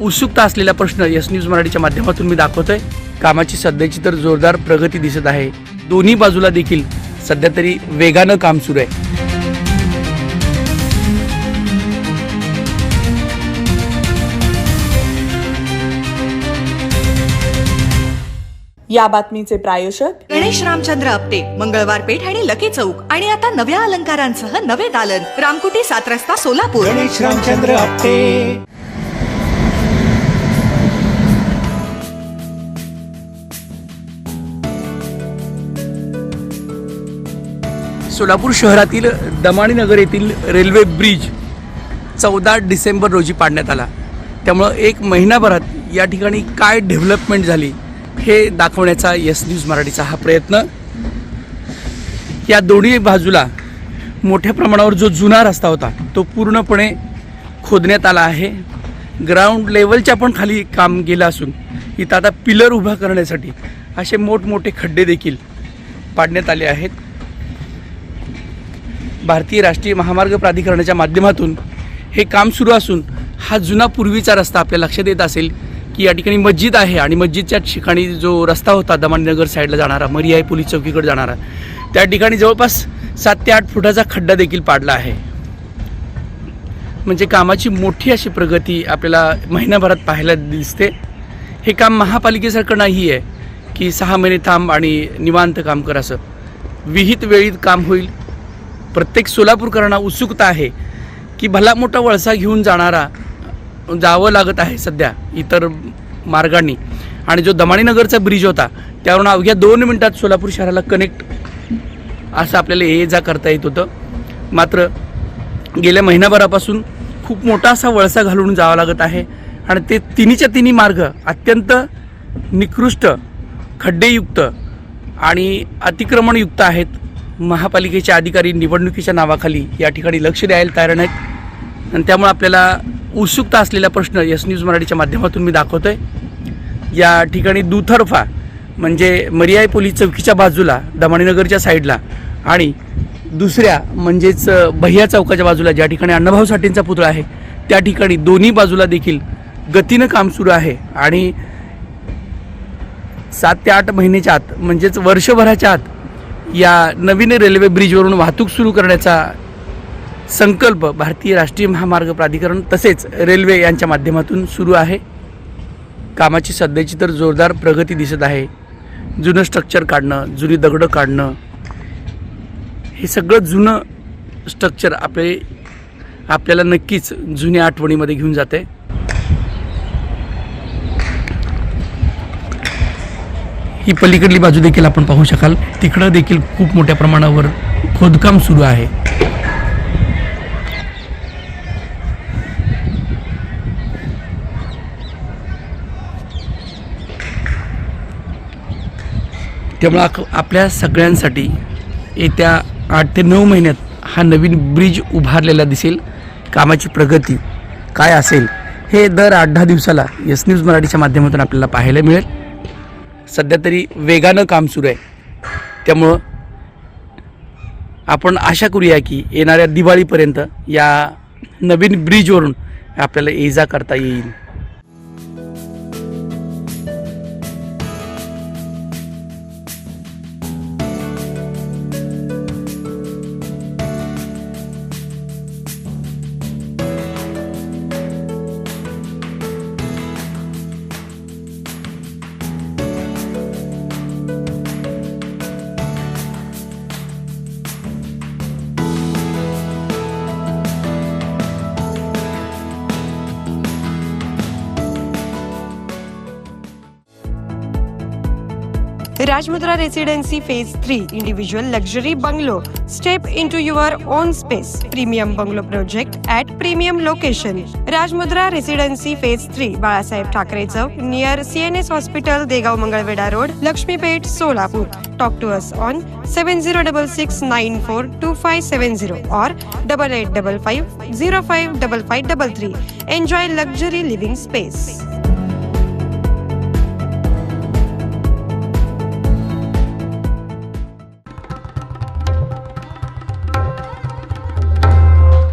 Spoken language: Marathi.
उत्सुकता असलेला प्रश्न एस न्यूज मराठीच्या माध्यमातून मी दाखवतोय. कामाची सध्याची तर जोरदार प्रगती दिसत आहे. दोन्ही बाजूला देखील सध्या तरी वेगानं काम सुरू आहे. या बातमीचे प्रायोजक गणेश रामचंद्र आपटे मंगळवार पेठ आणि लकी चौक. आणि आता नव्या अलंकारांसह नवे दालन. रामकुटी सात रस्ता सोलापूर. गणेश रामचंद्र आपटे. सोलापूर शहरातील दमाणी नगर येथील रेल्वे ब्रिज चौदा डिसेंबर रोजी पाडण्यात आला. त्यामुळं एक महिनाभरात या ठिकाणी काय डेव्हलपमेंट झाली हे दाखवण्याचा यस न्यूज मराठीचा हा प्रयत्न. या दोन्ही बाजूला मोठ्या प्रमाणावर जो जुना रस्ता होता तो पूर्णपणे खोदण्यात आला आहे. ग्राउंड लेवलच्या पण खाली काम गेलं असून इथं आता पिलर उभा करण्यासाठी असे मोठमोठे खड्डे देखील पाडण्यात आले आहेत. भारतीय राष्ट्रीय महामार्ग प्राधिकरणाच्या माध्यमातून हे काम सुरू असून हा जुना पूर्वीचा रस्ता आपल्या लक्षात येत असेल की या ठिकाणी मस्जिद आहे आणि मस्जिदच्या ठिकाणी जो रस्ता होता दमाननगर साईडला जाणारा मरियाई पोलीस चौकीकडे जाणारा त्या ठिकाणी जवळपास सात ते आठ फुटाचा खड्डा देखील पाडला आहे. म्हणजे कामाची मोठी अशी प्रगती आपल्याला महिन्याभरात पाहायला दिसते. हे काम महापालिकेसारखं नाही आहे की सहा महिने थांब आणि निवांत काम कर असं. विहित वेळीत काम होईल. प्रत्येक सोलापूरकरांना उत्सुकता आहे की भला मोठा वळसा घेऊन जाणारा जावं लागत आहे सध्या इतर मार्गांनी. आणि जो दमाणीनगरचा ब्रिज होता त्यावरून अवघ्या दोन मिनटात सोलापूर शहराला कनेक्ट असं आपल्याला ये जा करता येत होतं. मात्र गेल्या महिनाभरापासून खूप मोठा असा वळसा घालून जावं लागत आहे आणि ते तिन्हीच्या तिन्ही मार्ग अत्यंत निकृष्ट खड्डेयुक्त आणि अतिक्रमणयुक्त आहेत. महापालिकेचे अधिकारी निवडणुकीच्या नावाखाली या ठिकाणी लक्ष द्यायला तयार नाहीत. आणि त्यामुळे आपल्याला उत्सुकता असलेला प्रश्न यस न्यूज मराठीच्या माध्यमातून मी दाखवतो आहे या ठिकाणी दुतर्फा म्हणजे मर्याय पोलीस चौकीच्या बाजूला दमाणीनगरच्या साईडला आणि दुसऱ्या म्हणजेच भैया चौकाच्या बाजूला ज्या ठिकाणी अण्णाभाऊ साठेंचा पुतळा आहे त्या ठिकाणी दोन्ही बाजूला देखील गतीनं काम सुरू आहे. आणि सात ते आठ महिन्याच्या आत म्हणजेच वर्षभराच्या आत या नवीन रेल्वे ब्रिजवरून वाहतूक सुरू करण्याचा संकल्प भारतीय राष्ट्रीय महामार्ग प्राधिकरण तसेच रेल्वे यांच्या माध्यमातून सुरू आहे. कामाची सध्याची तर जोरदार प्रगती दिसत आहे. जुनं स्ट्रक्चर काढणं जुनी दगडं काढणं हे सगळं जुनं स्ट्रक्चर आपले आपल्याला नक्कीच जुन्या आठवणीमध्ये घेऊन जाते. ती पलीकडली बाजू देखील आपण पाहू शकाल. तिकडं देखील खूप मोठ्या प्रमाणावर खोदकाम सुरू आहे. त्यामुळं आपल्या सगळ्यांसाठी येत्या आठ ते नऊ महिन्यात हा नवीन ब्रिज उभारलेला दिसेल. कामाची प्रगती काय असेल हे दर आठ दहा दिवसाला एस न्यूज मराठीच्या माध्यमातून आपल्याला पाहायला मिळेल. सध्या तरी वेगानं काम सुरू आहे. त्यामुळं आपण आशा करूया की येणाऱ्या दिवाळीपर्यंत या नवीन ब्रिजवरून आपल्याला ये जा करता येईल. Rajmudra Residency Phase 3 Individual Luxury Bungalow. Step into your own space. Premium Bungalow Project at Premium Location. Rajmudra Residency Phase 3 Balasaheb Thakre Chowk near CNS Hospital, Degaon Mangalveda Road, Lakshmipet, Solapur. Talk to us on 7066942570 or double eight double five zero five double five double three. Enjoy luxury living space.